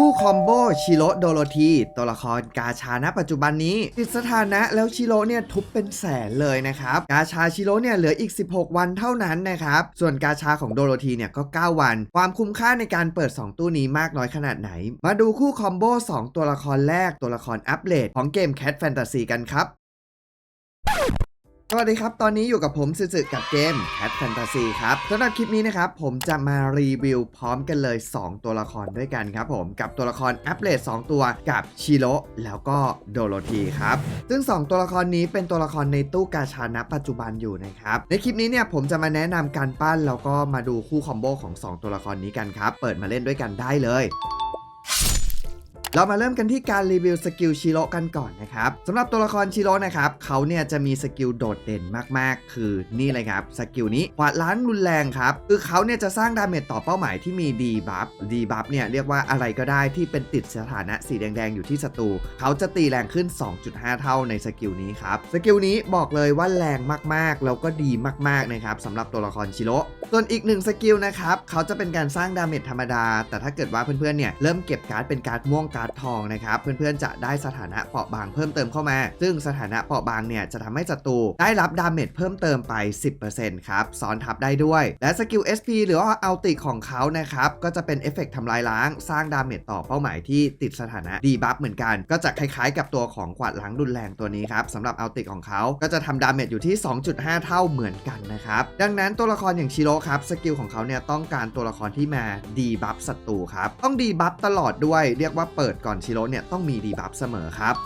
คู่คอมโบชิโร่โดโรธีตัวละครกาชาณปัจจุบันนี้ติดสถานะแล้วชิโร่เนี่ยทุบเป็นแสนเลยนะครับกาชาชิโร่เนี่ยเหลืออีก 16 วันเท่านั้นนะครับส่วนกาชาของโดโรธีเนี่ยก็ 9 วัน ความคุ้มค่าในการเปิด 2 ตู้นี้มากน้อยขนาดไหน มาดูคู่คอมโบ2 ตัวละครแรกตัวละครอัปเดตของเกม Cat Fantasy กันครับ สวัสดีครับ ตอนนี้อยู่กับผมสึสึกับเกม Cat Fantasy ครับสำหรับคลิปนี้นะครับ ผมจะมารีวิวพร้อมกันเลย 2 ตัวละครด้วยกันครับผมกับตัวละครอัปเดต2ตัวกับชิโร่แล้วก็โดโรธีครับ ซึ่ง 2 ตัวละครนี้เป็นตัวละครในตู้กาชาณปัจจุบันอยู่นะครับ ในคลิปนี้เนี่ยผมจะมาแนะนำการปั้นแล้วก็มาดูคู่คอมโบของ 2 ตัวละครนี้กันครับ เปิดมาเล่นด้วยกันได้เลย เรามาเริ่มกันที่การรีวิวสกิลชิโร่กันก่อนนะครับสำหรับตัวละครชิโร่นะครับเขาเนี่ยจะมีสกิลโดดเด่นมากๆ คือนี่เลยครับสกิลนี้กวาดล้างรุนแรงครับคือเขาเนี่ยจะสร้างดาเมจต่อเป้าหมายที่มีดีบัฟดีบัฟเนี่ยเรียกว่าอะไรก็ได้ที่เป็นติดสถานะสีแดงๆอยู่ที่ศัตรูเขาจะตีแรงขึ้น 2.5 เท่าในสกิลนี้ครับสกิลนี้บอกเลยว่าแรงมากๆ แล้วก็ดีมากๆนะครับสำหรับตัวละครชิโร่ส่วนอีกหนึ่งสกิลนะครับเขาจะเป็นการสร้างดาเมจธรรมดา แต่ถ้าเกิดว่าเพื่อนๆเนี่ยเริ่มเก็บการ์ดเป็นการ์ดม่วงการ์ดทองนะครับเพื่อนๆจะได้สถานะเปราะบางเพิ่มเติมเข้ามา ซึ่งสถานะเปราะบางเนี่ยจะทำให้ศัตรูได้รับดาเมจเพิ่มเติมไป 10%ครับซ้อนทับได้ด้วย และสกิล SP หรือว่าอัลติของเขานะครับก็จะเป็นเอฟเฟกต์ทำลายล้าง สร้างดาเมจต่อเป้าหมายที่ติดสถานะดีบัฟเหมือนกัน ก็จะคล้ายๆ กับตัวของกวาดล้างรุนแรงตัวนี้ครับสำหรับอัลติของเขาก็จะทำดาเมจอยู่ที่ 2.5 เท่าเหมือนกันนะครับดังนั้นตัวละครอย่างชิโร่ครับสกิลของเขาเนี่ยต้องการตัวละครที่มาดีบัฟศัตรูครับต้องดีบัฟตลอดด้วยเรียกว่าเปิดิดก่อนชิโร่เนี่ยต้องมีดีบัฟเสมอครับ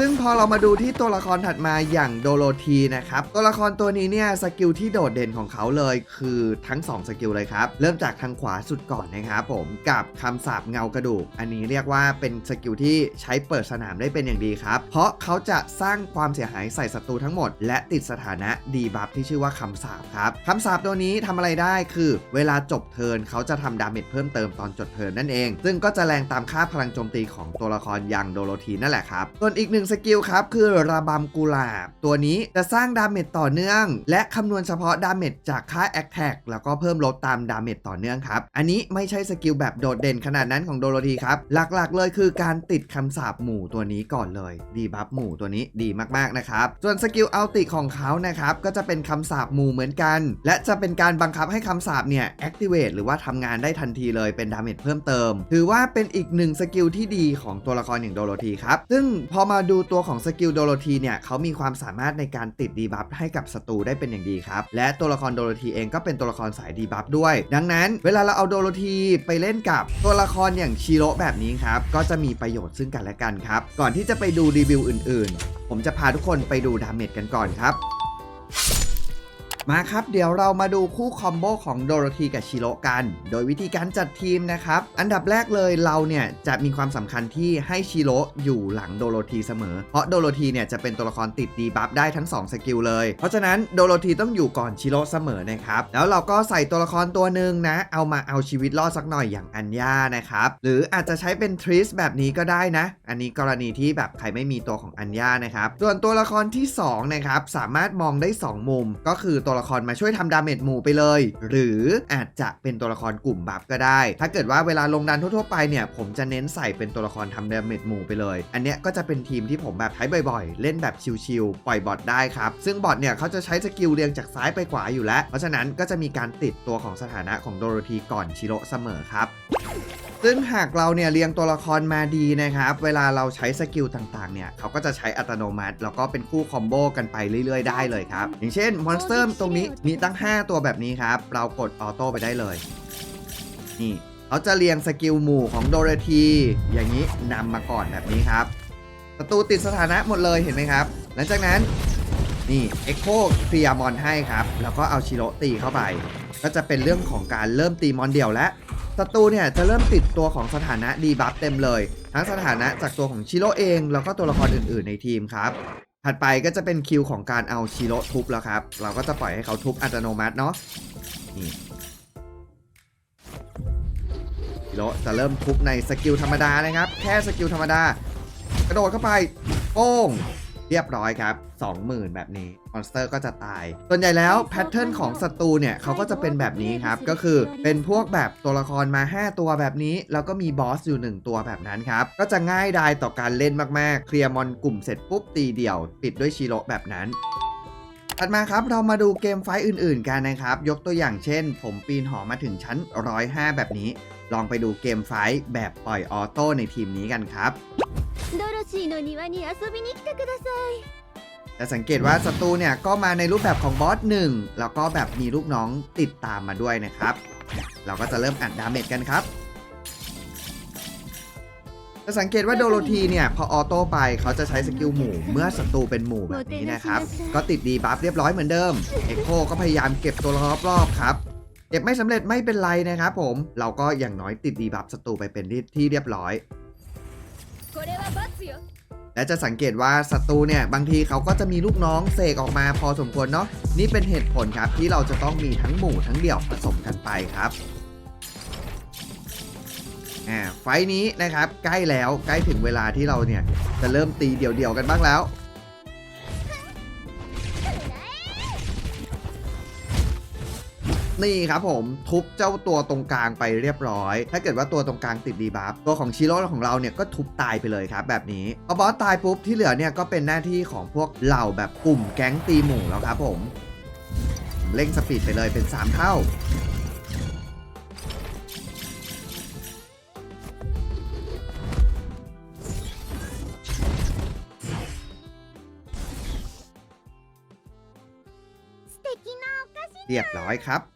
ซึ่งพอเรามาดูที่ตัวละครถัดมาอย่างโดโรธีนะครับ ตัวละครตัวนี้เนี่ยสกิลที่โดดเด่นของเขาเลยคือทั้ง 2 สกิลเลยครับ เริ่มจากทางขวาสุดก่อนนะครับผมกับคำสาปเงากระดูก อันนี้เรียกว่าเป็นสกิลที่ใช้เปิดสนามได้เป็นอย่างดีครับ เพราะเขาจะสร้างความเสียหายใส่ศัตรูทั้งหมด และติดสถานะดีบัฟที่ชื่อว่าคำสาปครับคำสาปตัวนี้ทำอะไรได้คือ เวลาจบเทิร์นเขาจะทำดาเมจเพิ่มเติมตอนจบเทิร์นนั่นเอง ซึ่งก็จะแรงตามค่าพลังโจมตีของตัวละครอย่างโดโรธีนั่นแหละครับส่วนอีกหนึ่งสกิลครับ คือระบำกุหลาบ ตัวนี้จะสร้างดาเมจต่อเนื่อง และคำนวณเฉพาะดาเมจจากค่าแอคแท็กแล้วก็เพิ่มลดตามดาเมจต่อเนื่องครับ อันนี้ไม่ใช่สกิลแบบโดดเด่นขนาดนั้นของโดโรธีครับ หลักๆ เลยคือการติดคำสาปหมู่ตัวนี้ก่อนเลย ดีบัฟหมู่ตัวนี้ดีมากๆนะครับส่วนสกิลอัลติของเขานะครับก็จะเป็นคำสาปหมู่เหมือนกัน และจะเป็นการบังคับให้คำสาปเนี่ยแอคทีเวตหรือว่าทำงานได้ทันทีเลยเป็นดาเมจเพิ่มเติม ถือว่าเป็นอีกหนึ่งสกิลที่ดีของตัวละครอย่างโดโรธีครับซึ่งพอมาดููตัวของสกิลโดโรธีเนี่ยเขามีความสามารถในการติดดีบัฟให้กับศัตรูได้เป็นอย่างดีครับ และตัวละครโดโรธีเองก็เป็นตัวละครสายดีบัฟด้วย ดังนั้น เวลาเราเอาโดโรธีไปเล่นกับตัวละครอย่างชิโร่แบบนี้ครับก็จะมีประโยชน์ซึ่งกันและกันครับ ก่อนที่จะไปดูรีวิวอื่น ๆ ผมจะพาทุกคนไปดูดาเมจกันก่อนครับ มาครับ เดี๋ยวเรามาดูคู่คอมโบของโดโรธีกับชิโร่กัน โดยวิธีการจัดทีมนะครับ อันดับแรกเลยเราเนี่ยจะมีความสำคัญที่ให้ชิโร่อยู่หลังโดโรธีเสมอ เพราะโดโรธีเนี่ยจะเป็นตัวละครติดดีบัฟได้ทั้ง 2 สกิลเลย เพราะฉะนั้นโดโรธีต้องอยู่ก่อนชิโร่เสมอนะครับ แล้วเราก็ใส่ตัวละครตัวหนึ่งนะ เอามาเอาชีวิตรอดสักหน่อยอย่างอัญญานะครับ หรืออาจจะใช้เป็นทริสแบบนี้ก็ได้นะ อันนี้กรณีที่แบบใครไม่มีตัวของอัญญานะครับ ส่วนตัวละครที่สองนะครับสามารถมองได้สองมุมก็คือตัวละครมาช่วยทำดาเมจหมู่ไปเลย หรืออาจจะเป็นตัวละครกลุ่มบัฟก็ได้ ถ้าเกิดว่าเวลาลงดันทั่วๆไปเนี่ย ผมจะเน้นใส่เป็นตัวละครทำดาเมจหมู่ไปเลย อันเนี้ยก็จะเป็นทีมที่ผมแบบใช้บ่อยๆ เล่นแบบชิลๆปล่อยบอทได้ครับ ซึ่งบอทเนี่ยเขาจะใช้สกิลเรียงจากซ้ายไปขวาอยู่แล้ว เพราะฉะนั้นก็จะมีการติดตัวของสถานะของโดโรธีก่อนชิโร่เสมอครับ ซึ่งหากเราเนี่ยเรียงตัวละครมาดีนะครับ เวลาเราใช้สกิลต่างๆ เนี่ยเขาก็จะใช้อัตโนมัติ แล้วก็เป็นคู่คอมโบกันไปเรื่อยๆ ได้เลยครับ อย่างเช่นมอนสเตอร์ตรงนี้มีตั้ง 5 ตัวแบบนี้ครับ เรากดออโต้ไปได้เลย นี่เขาจะเรียงสกิลหมู่ของโดเรธีอย่างนี้นำมาก่อนแบบนี้ครับศัตรูติดสถานะหมดเลยเห็นไหมครับ หลังจากนั้นนี่เอ็กโคเคลียร์มอนให้ครับ แล้วก็เอาชิโรตีเข้าไป ก็จะเป็นเรื่องของการเริ่มตีมอนเดี่ยวแล้ว ศัตรูเนี่ยจะเริ่มติดตัวของสถานะดีบัฟเต็มเลย ทั้งสถานะจากตัวของชิโร่เอง แล้วก็ตัวละครอื่นๆในทีมครับ ถัดไปก็จะเป็นคิวของการเอาชิโร่ทุบแล้วครับ เราก็จะปล่อยให้เขาทุบอัตโนมัติเนาะนี่ชิโร่จะเริ่มทุบในสกิลธรรมดานะครับ แค่สกิลธรรมดากระโดดเข้าไปโป้ง เรียบร้อยครับ 20,000 แบบนี้มอนสเตอร์ก็จะตาย ส่วนใหญ่แล้วแพทเทิร์นของศัตรูเนี่ยเขาก็จะเป็นแบบนี้ครับ ก็คือเป็นพวกแบบตัวละครมา 5 ตัวแบบนี้ แล้วก็มีบอสอยู่ 1 ตัวแบบนั้นครับ ก็จะง่ายดายต่อการเล่นมากๆ เคลียร์มอนกลุ่มเสร็จปุ๊บตีเดี่ยว ปิดด้วยชิโร่แบบนั้นถัดมาครับ เรามาดูเกมไฟ์อื่นๆกันนะครับ ยกตัวอย่างเช่น ผมปีนหอมาถึงชั้น 105 แบบนี้ ลองไปดูเกมไฟ์แบบปล่อยออโต้ในทีมนี้กันครับ ドロシーの庭に遊びに来てください จะสังเกตว่าศัตรูเนี่ยก็มาในรูปแบบของบอสหนึ่งแล้วก็แบบมีลูกน้องติดตามมาด้วยนะครับ เราก็จะเริ่มอัดดาเมจกันครับ จะสังเกตว่าโดโรธีเนี่ยพอออโต้ไปเขาจะใช้สกิลหมู่เมื่อศัตรูเป็นหมู่แบบนี้นะครับ ก็ติดดีบัฟเรียบร้อยเหมือนเดิม เอ็กโคก็พยายามเก็บตัวรอบๆครับ เก็บไม่สำเร็จไม่เป็นไรนะครับผม เราก็อย่างน้อยติดดีบัฟศัตรูไปเป็นที่เรียบร้อย これは罰よ และจะสังเกตว่าศัตรูเนี่ยบางทีเขาก็จะมีลูกน้องเสกออกมาพอสมควรเนาะนี่เป็นเหตุผลครับที่เราจะต้องมีทั้งหมู่ทั้งเดี่ยวผสมกันไปครับไฟนี้นะครับใกล้แล้วใกล้ถึงเวลาที่เราเนี่ยจะเริ่มตีเดี่ยวๆกันบ้างแล้ว นี่ครับผมทุบเจ้าตัวตรงกลางไปเรียบร้อย ถ้าเกิดว่าตัวตรงกลางติดดีบัฟตัวของชิโร่ของเราเนี่ยก็ทุบตายไปเลยครับแบบนี้พอบอสตายปุ๊บที่เหลือเนี่ยก็เป็นหน้าที่ของพวกเหล่าแบบกลุ่มแก๊งตีหมู่แล้วครับผม เร่งสปีดไปเลยเป็น 3 เท่าเรียบร้อยครับ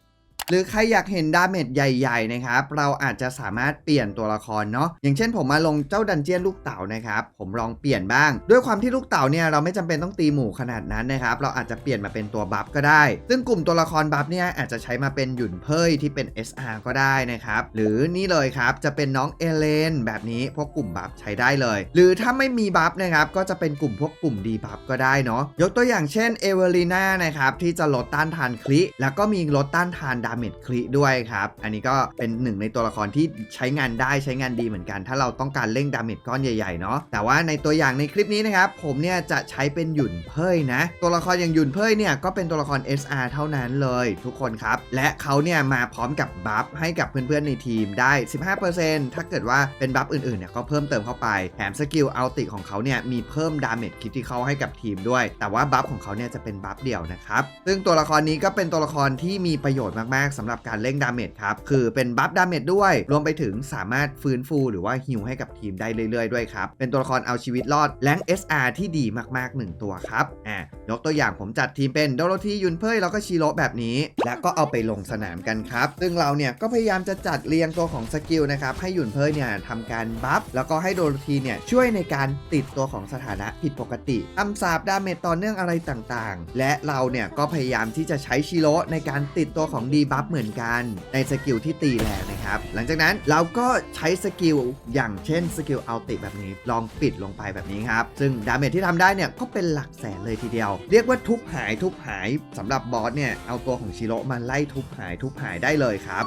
หรือใครอยากเห็นดาเมจใหญ่ๆนะครับเราอาจจะสามารถเปลี่ยนตัวละครเนาะอย่างเช่นผมมาลงเจ้าดันเจียนลูกเต่านะครับผมลองเปลี่ยนบ้าง ด้วยความที่ลูกเต่าเนี่ยเราไม่จำเป็นต้องตีหมู่ขนาดนั้นนะครับเราอาจจะเปลี่ยนมาเป็นตัวบัฟก็ได้ ซึ่งกลุ่มตัวละครบัฟเนี่ยอาจจะใช้มาเป็นหยุ่นเพยที่เป็น SR ก็ได้นะครับหรือนี่เลยครับจะเป็นน้องเอเลนแบบนี้พวกกลุ่มบัฟใช้ได้เลย หรือถ้าไม่มีบัฟนะครับก็จะเป็นกลุ่มพวกกลุ่มดีบัฟก็ได้เนาะยกตัวอย่างเช่นเอเวอรีนานะครับที่จะลดต้านทานคลิแล้วก็มีลดต้านทานดาเมจคลิด้วยครับ อันนี้ก็เป็นหนึ่งในตัวละครที่ใช้งานได้ใช้งานดีเหมือนกัน ถ้าเราต้องการเร่งดาเมจก้อนใหญ่ๆเนาะแต่ว่าในตัวอย่างในคลิปนี้นะครับ ผมเนี่ยจะใช้เป็นหยุ่นเพยนะ ตัวละครอย่างหยุ่นเพยเนี่ยก็เป็นตัวละคร SR เท่านั้นเลยทุกคนครับ และเขาเนี่ยมาพร้อมกับบัฟให้กับเพื่อนๆในทีมได้ 15%ถ้าเกิดว่าเป็นบัฟอื่นๆเนี่ยก็เพิ่มเติมเข้าไปแถมสกิลอัลติของเขาเนี่ยมีเพิ่มดาเมจคิดที่เขาให้กับทีมด้วย แต่ว่าบัฟของเขาเนี่ยจะเป็นบัฟเดี่ยวนะครับซึ่งตัวละครนี้ก็เป็นตัวละครที่มีประโยชน์มากสำหรับการเล่งดาเมจครับ คือเป็นบัฟดาเมจด้วย รวมไปถึงสามารถฟื้นฟูหรือว่าฮิวให้กับทีมได้เรื่อยๆด้วยครับ เป็นตัวละครเอาชีวิตรอดแรง SR ที่ดีมากๆ 1 ตัวครับ อ่ายกตัวอย่างผมจัดทีมเป็นโดโรธียุนเพยแล้วก็ชิโร่แบบนี้ และก็เอาไปลงสนามกันครับ ซึ่งเราเนี่ยก็พยายามจะจัดเรียงตัวของสกิลนะครับ ให้ยุนเพยเนี่ยทำการบัฟแล้วก็ให้โดโรธีเนี่ยช่วยในการติดตัวของสถานะผิดปกติทำสาบดาเมจต่อเนื่องอะไรต่างๆ และเราเนี่ยก็พยายามที่จะใช้ชิโร่ในการติดตัวของดีบัฟเหมือนกันในสกิลที่ตีแรงนะครับ หลังจากนั้นเราก็ใช้สกิลอย่างเช่นสกิลเอาติแบบนี้ ลองปิดลงไปแบบนี้ครับ ซึ่งดาเมจที่ทำได้เนี่ยก็เป็นหลักแสนเลยทีเดียว เรียกว่าทุบหายทุบหายสำหรับ บอสเนี่ยเอาตัวของชิโร่มาไล่ทุบหายทุบหายได้เลยครับ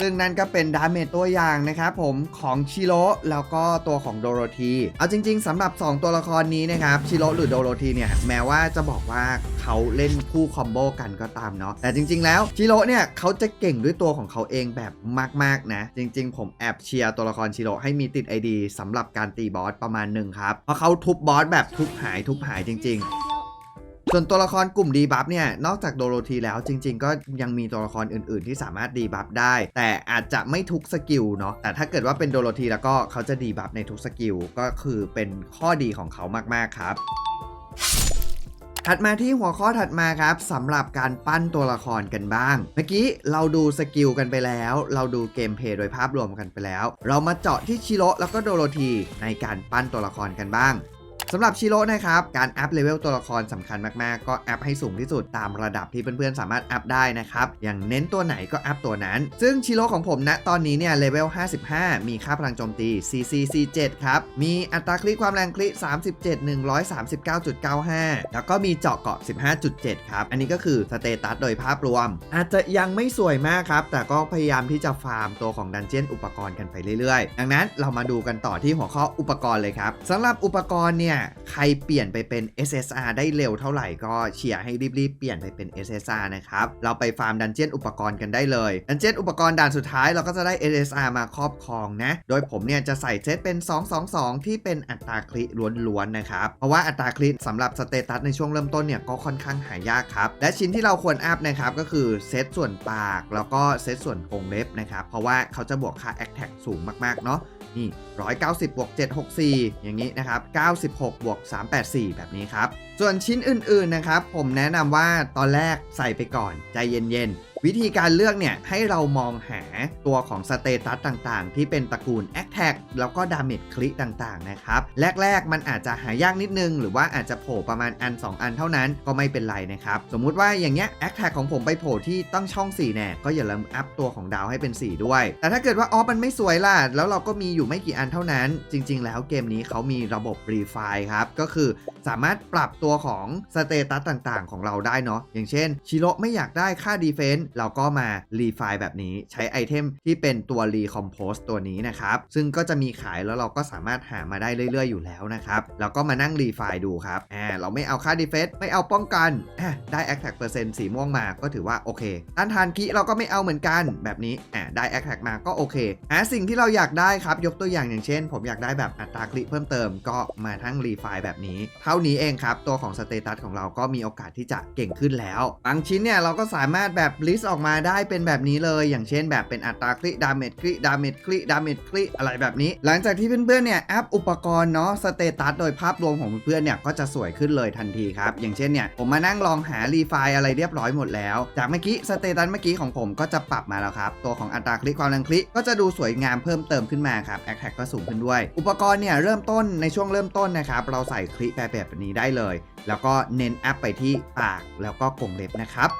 ซึ่งนั่นก็เป็นดาเมจตัวอย่างนะครับผมของชิโร่แล้วก็ตัวของโดโรธีเอาจริง ๆสำหรับ 2 ตัวละครนี้นะครับชิโร่หรือโดโรธีเนี่ยแม้ว่าจะบอกว่าเขาเล่นคู่คอมโบกันก็ตามเนาะแต่จริง ๆ แล้วชิโร่เนี่ยเขาจะเก่งด้วยตัวของเขาเองแบบมากๆนะ จริง ๆ ผมแอบเชียร์ตัวละครชิโร่ให้มีติด ID สำหรับการตีบอสประมาณหนึ่งครับเพราะเขาทุบบอสแบบทุบหายทุบหายจริง ๆ ส่วนตัวละครกลุ่มดีบัฟเนี่ยนอกจากโดโรธีแล้วจริง ๆ ก็ยังมีตัวละครอื่น ๆ ที่สามารถดีบัฟได้ แต่อาจจะไม่ทุกสกิลเนาะแต่ถ้าเกิดว่าเป็นโดโรธีแล้วก็เขาจะดีบัฟในทุกสกิลก็คือเป็นข้อดีของเขามากๆครับถัดมาที่หัวข้อถัดมาครับสำหรับการปั้นตัวละครกันบ้าง เมื่อกี้เราดูสกิลกันไปแล้ว เราดูเกมเพย์โดยภาพรวมกันไปแล้ว เรามาเจาะที่ชิโร่แล้วก็โดโรธีในการปั้นตัวละครกันบ้าง สำหรับชิโร่นะครับ การอัพเลเวลตัวละครสำคัญมากๆ ก็อัพให้สูงที่สุดตามระดับที่เพื่อนๆ สามารถอัพได้นะครับ อย่างเน้นตัวไหนก็อัพตัวนั้น ซึ่งชิโร่ของผมณตอนนี้เนี่ยเลเวล 55 มีค่าพลังโจมตี CCC7 ครับ มีอัตราคลิกความแรงคลิก 37 139.95 แล้วก็มีเจาะเกาะ 15.7 ครับ อันนี้ก็คือสเตตัสโดยภาพรวม อาจจะยังไม่สวยมากครับ แต่ก็พยายามที่จะฟาร์มตัวของดันเจียนอุปกรณ์กันไปเรื่อยๆ ดังนั้นเรามาดูกันต่อที่หัวข้ออุปกรณ์เลยครับสำหรับอุปกรณ์เนี่ยใครเปลี่ยนไปเป็น SSR ได้เร็วเท่าไหร่ก็เชียร์ให้รีบๆ เปลี่ยนไปเป็น SSR นะครับ เราไปฟาร์มดันเจียนอุปกรณ์กันได้เลย ดันเจียนอุปกรณ์ด่านสุดท้ายเราก็จะได้ SSR มาครอบครองนะ โดยผมเนี่ยจะใส่เซตเป็น 222 ที่เป็นอัตราคลิล้วนๆ นะครับ เพราะว่าอัตราคลิสำหรับสเตตัสในช่วงเริ่มต้นเนี่ยก็ค่อนข้างหายากครับ และชิ้นที่เราควรอัพนะครับก็คือเซตส่วนปาก แล้วก็เซตส่วนกรงเล็บนะครับ เพราะว่าเขาจะบวกค่า a c t a c สูงมากๆ เนาะ นี่190บวก764 อย่างนี้นะครับ 96บวก384 แบบนี้ครับ ส่วนชิ้นอื่นๆนะครับ ผมแนะนำว่าตอนแรกใส่ไปก่อนใจเย็นๆวิธีการเลือกเนี่ยให้เรามองหาตัวของสเตตัสต่างๆ ที่เป็นตระกูล a c t a c แล้วก็ Damage คลิต่างๆนะครับ แรก ๆ มันอาจจะหายากนิดนึง หรือว่าอาจจะโผล่ประมาณอัน 2 อันเท่านั้นก็ไม่เป็นไรนะครับ สมมุติว่าอย่างเงี้ย a c t a c ของผมไปโผล่ที่ตั้งช่อง 4 แน่ก็อย่าลืมอัพตัวของดาวให้เป็น 4 ด้วย แต่ถ้าเกิดว่าอ๋อมันไม่สวยล่ะ แล้วเราก็มีอยู่ไม่กี่อันเท่านั้น จริง ๆ แล้วเกมนี้เขามีระบบรีไฟครับก็คือสามารถปรับตัวของสเตตัสต่างๆ ของเราได้เนาะอย่างเช่นชิโร่ไม่อยากได้ค่าดีเฟนส์เราก็มารีไฟแบบนี้ใช้ไอเทมที่เป็นตัวรีคอมโพสตัวนี้นะครับ ซึ่งก็จะมีขายแล้วเราก็สามารถหามาได้เรื่อย ๆ อยู่แล้วนะครับ แล้วก็มานั่งรีไฟดูครับอ่าเราไม่เอาค่าดีเฟนส์ไม่เอาป้องกันอะได้แอคแท็กเปอร์เซ็นต์สีม่วงมาก็ถือว่าโอเคต้านทานคีเราก็ไม่เอาเหมือนกันแบบนี้อ่าได้แอคแท็กมาก็โอเคหาสิ่งที่เราอยากได้ครับ ยกตัวอย่างอย่างเช่น ผมอยากได้แบบอัตราคลิเพิ่มเติมก็มาทั้งรีไฟแบบนี้ เท่านี้เองครับ ตัวของสเตตัสของเราก็มีโอกาสที่จะเก่งขึ้นแล้วบางชิ้นเนี่ยเราก็สามารถแบบลิสต์ออกมาได้เป็นแบบนี้เลย อย่างเช่นแบบเป็นอัตราคลิดาเมจคลิดาเมจคลิดาเมจคลิอะไรแบบนี้ หลังจากที่เพื่อนๆเนี่ยอัพอุปกรณ์เนาะสเตตัสโดยภาพรวมของเพื่อนๆเนี่ยก็จะสวยขึ้นเลยทันทีครับ อย่างเช่นเนี่ยผมมานั่งลองหารีไฟอะไรเรียบร้อยหมดแล้ว จากเมื่อกี้สเตตัสเมื่อกี้ของผมก็จะปรับมาแล้วครับ ตัวของอัตราคลิความแรงคลิก็จะดูสวยงามเพิ่มเติมขึ้นมาครับแอคแท็กก็สูงขึ้นด้วย อุปกรณ์เนี่ยเริ่มต้นในช่วงเริ่มต้นนะครับเราใส่คลิแปแบบนี้ได้เลย แล้วก็เน้นอัพไปที่ปากแล้วก็กรงเล็บนะครับ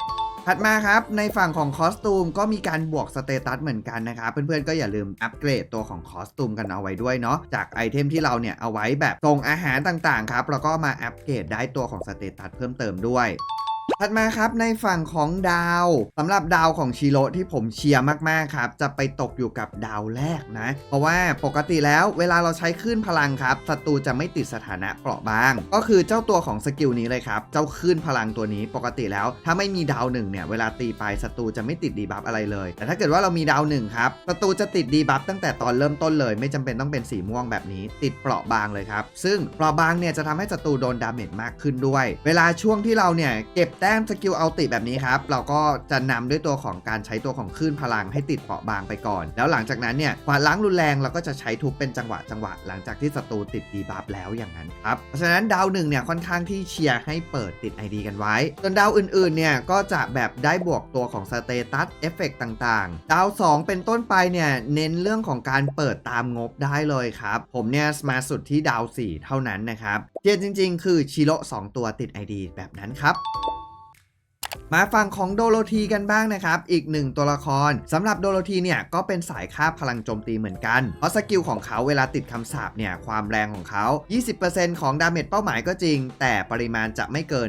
ถัดมาครับ ในฝั่งของคอสตูมก็มีการบวกสเตตัสเหมือนกันนะครับเพื่อนๆก็อย่าลืมอัปเกรดตัวของคอสตูมกันเอาไว้ด้วยเนาะจากไอเทมที่เราเนี่ยเอาไว้แบบส่งอาหารต่างๆครับแล้วก็มาอัปเกรดได้ตัวของสเตตัสเพิ่มเติมด้วย ถัดมาครับในฝั่งของดาวสำหรับดาวของชิโร่ที่ผมเชียร์มากๆครับ จะไปตกอยู่กับดาวแรกนะ เพราะว่าปกติแล้วเวลาเราใช้คลื่นพลังครับศัตรูจะไม่ติดสถานะเปราะบาง ก็คือเจ้าตัวของสกิลนี้เลยครับ เจ้าคลื่นพลังตัวนี้ปกติแล้ว ถ้าไม่มีดาวหนึ่งเนี่ยเวลาตีไปศัตรูจะไม่ติดดีบัฟอะไรเลย แต่ถ้าเกิดว่าเรามีดาวหนึ่งครับศัตรูจะติดดีบัฟตั้งแต่ตอนเริ่มต้นเลย ไม่จำเป็นต้องเป็นสีม่วงแบบนี้ ติดเปราะบางเลยครับซึ่งเปราะบางเนี่ยจะทำให้ศัตรูโดนดาเมจมากขึ้นด้วย เวลาช่วงที่เราเนี่ยเก็บแต้มสกิลเอัลติแบบนี้ครับ เราก็จะนำด้วยตัวของการใช้ตัวของคลื่นพลังให้ติดเปราะบางไปก่อน แล้วหลังจากนั้นเนี่ยกวาล้างรุนแรงเราก็จะใช้ทุบเป็นจังหวะจังหวะหลังจากที่ศัตรูติดดีบัฟแล้วอย่างนั้นครับเพราะฉะนั้นดาวหนึ่งเนี่ยค่อนข้างที่เชียร์ให้เปิดติด ID กันไว้ส่วนดาวอื่นๆเนี่ยก็จะแบบได้บวกตัวของสเตตัสเอฟเฟกต่างๆ ดาว 2 เป็นต้นไปเนี่ยเน้นเรื่องของการเปิดตามงบได้เลยครับ ผมเนี่ยมาสุดที่ดาว 4 เท่านั้นนะครับเทียนจริง ๆ คือชิโร่2ตัวติด ID แบบนั้นครับ มาฝั่งของโดโรธีกันบ้างนะครับ อีกหนึ่งตัวละครสำหรับโดโรธีเนี่ยก็เป็นสายค่าพลังโจมตีเหมือนกัน เพราะสกิลของเขาเวลาติดคำสาปเนี่ยความแรงของเขา 20%ของดาเมจเป้าหมายก็จริง แต่ปริมาณจะไม่เกิน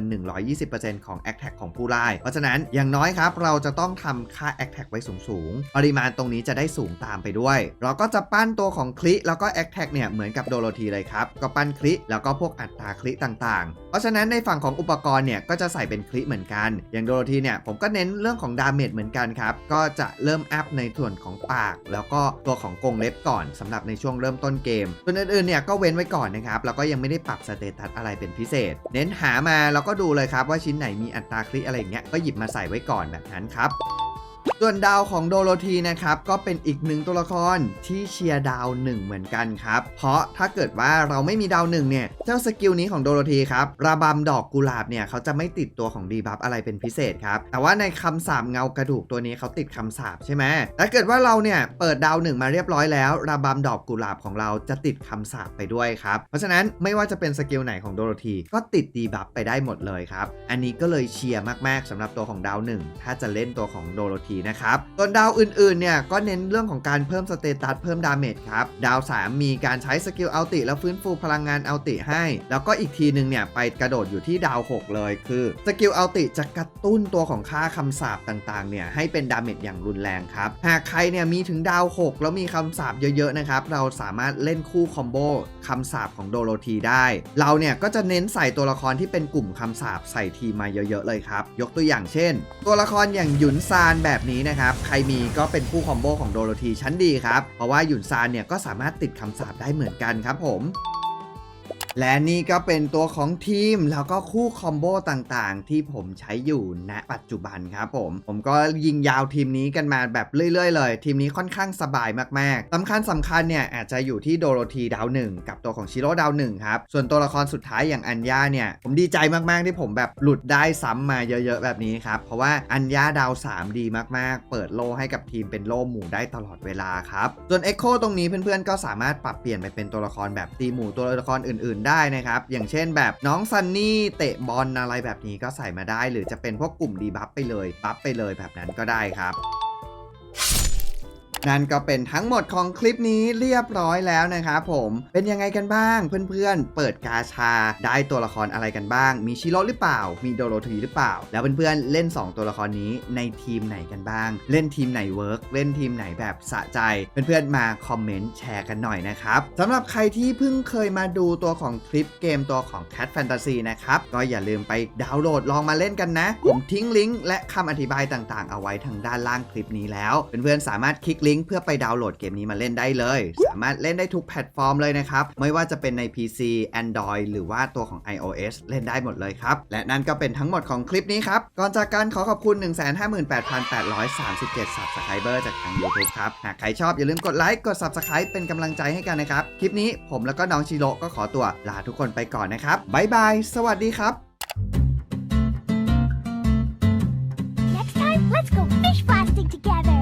120%ของ a t t a c ของผู้ไล่เพราะฉะนั้นอย่างน้อยครับ เราจะต้องทำค่า a t t a c ไว้สูงๆ ปริมาณตรงนี้จะได้สูงตามไปด้วย เราก็จะปั้นตัวของคลิแล้วก็ a t t a c เนี่ยเหมือนกับโดโรธีเลยครับ ก็ปั้นคลิแล้วก็พวกอัตราคลิต่างๆ เพราะฉะนั้นในฝั่งของอุปกรณ์เนี่ยก็จะใส่เป็นคลิเหมือนกันอย่างโดโรธีเนี่ยผมก็เน้นเรื่องของดาเมจเหมือนกันครับ ก็จะเริ่มอัพในส่วนของปาก แล้วก็ตัวของกรงเล็บก่อนสำหรับในช่วงเริ่มต้นเกมส่วนอื่นๆเนี่ยก็เว้นไว้ก่อนนะครับแล้วก็ยังไม่ได้ปรับสเตตัสอะไรเป็นพิเศษ เน้นหามาแล้วก็ดูเลยครับว่าชิ้นไหนมีอัตราคลิอะไรอย่างเงี้ยก็หยิบมาใส่ไว้ก่อนแบบนั้นครับ ส่วนดาวของโดโรธีนะครับก็เป็นอีกหนึ่งตัวละครที่เชียร์ดาวหนึ่งเหมือนกันครับ เพราะถ้าเกิดว่าเราไม่มีดาวหนึ่งเนี่ยเจ้าสกิลนี้ของโดโรธีครับระบำดอกกุหลาบเนี่ยเขาจะไม่ติดตัวของดีบัฟอะไรเป็นพิเศษครับแต่ว่าในคำสาปเงากระดูกตัวนี้เขาติดคำสาปใช่ไหมถ้าเกิดว่าเราเนี่ยเปิดดาวหนึ่งมาเรียบร้อยแล้ว ระบำดอกกุหลาบของเราจะติดคำสาปไปด้วยครับเพราะฉะนั้นไม่ว่าจะเป็นสกิลไหนของโดโรธีก็ติดดีบัฟไปได้หมดเลยครับอันนี้ก็เลยเชียร์มากๆสำหรับตัวของดาวหนึ่งถ้าจะเล่นตัวของโดโรธีนะครับส่วนดาวอื่นๆเนี่ยก็เน้นเรื่องของการเพิ่มสเตตัสเพิ่มดาเมจครับดาว 3 มีการใช้สกิลเอัลติแล้วฟื้นฟูพลังงานเอัลติให้ แล้วก็อีกทีหนึ่งเนี่ยไปกระโดดอยู่ที่ดาว 6 เลยคือสกิลเอัลติจะกระตุ้นตัวของค่าคำสาปต่างๆเนี่ยให้เป็นดาเมจอย่างรุนแรงครับหากใครเนี่ยมีถึงดาว 6 แล้วมีคำสาปเยอะๆนะครับเราสามารถเล่นคู่คอมโบคำสาปของโดโรธีได้ เราเนี่ยก็จะเน้นใส่ตัวละครที่เป็นกลุ่มคำสาปใส่ทีมมาเยอะๆเลยครับยกตัวอย่างเช่น ตัวละครอย่างหยุนซานแบบนี้นะครับ ใครมีก็เป็นคู่คอมโบของโดโรธีชั้นดีครับ เพราะว่าหยุนซานเนี่ยก็สามารถติดคำสาปได้เหมือนกันครับผม และนี่ก็เป็นตัวของทีมแล้วก็คู่คอมโบต่างๆ ที่ผมใช้อยู่ณปัจจุบันครับผม ผมก็ยิงยาวทีมนี้กันมาแบบเรื่อยๆเลย ทีมนี้ค่อนข้างสบายมากๆสำคัญสำคัญเนี่ยอาจจะอยู่ที่โดโรธีดาวหนึ่งกับตัวของชิโร่ดาวหนึ่งครับ ส่วนตัวละครสุดท้ายอย่างอัญญาเนี่ย ผมดีใจมากๆที่ผมแบบหลุดได้ซ้ำมาเยอะๆแบบนี้ครับ เพราะว่าอัญญาดาว 3 ดีมากๆ เปิดโลให้กับทีมเป็นโลหมู่ได้ตลอดเวลาครับ ส่วน Echo ตรงนี้เพื่อนๆก็สามารถปรับเปลี่ยนไปเป็นตัวละครแบบตีหมู่ตัวละครอื่นๆได้นะครับ อย่างเช่นแบบน้องซันนี่เตะบอลอะไรแบบนี้ก็ใส่มาได้ หรือจะเป็นพวกกลุ่มดีบัฟไปเลย บัฟไปเลยแบบนั้นก็ได้ครับ นั่นก็เป็นทั้งหมดของคลิปนี้เรียบร้อยแล้วนะครับผมเป็นยังไงกันบ้าง เพื่อนๆ เปิดกาชาได้ตัวละครอะไรกันบ้าง มีชิโร่หรือเปล่า มีโดโรธีหรือเปล่า แล้วเพื่อนๆเล่น 2 ตัวละครนี้ในทีมไหนกันบ้าง เล่นทีมไหนเวิร์กเล่นทีมไหนแบบสะใจ เพื่อนๆมาคอมเมนต์แชร์กันหน่อยนะครับสำหรับใครที่เพิ่งเคยมาดูตัวของคลิปเกมตัวของ Cat Fantasy นะครับก็อย่าลืมไปดาวน์โหลดลองมาเล่นกันนะ ผมทิ้งลิงก์และคำอธิบายต่างๆ เอาไว้ทางด้านล่างคลิปนี้แล้วเพื่อนๆสามารถคลิกลิิงก์เพื่อไปดาวน์โหลดเกมนี้มาเล่นได้เลย สามารถเล่นได้ทุกแพลตฟอร์มเลยนะครับ ไม่ว่าจะเป็นใน PC Android หรือว่าตัวของ iOS เล่นได้หมดเลยครับ และนั่นก็เป็นทั้งหมดของคลิปนี้ครับ ก่อนจากกันขอขอบคุณ 158,837 Subscriber จากทาง YouTube ครับ หากใครชอบอย่าลืมกดไลค์กด Subscribe เป็นกำลังใจให้กันนะครับ คลิปนี้ผมแล้วก็น้องชิโร่ก็ขอตัวลาทุกคนไปก่อนนะครับบ๊ายบายสวัสดีครับ Next time, let's go fish blasting together.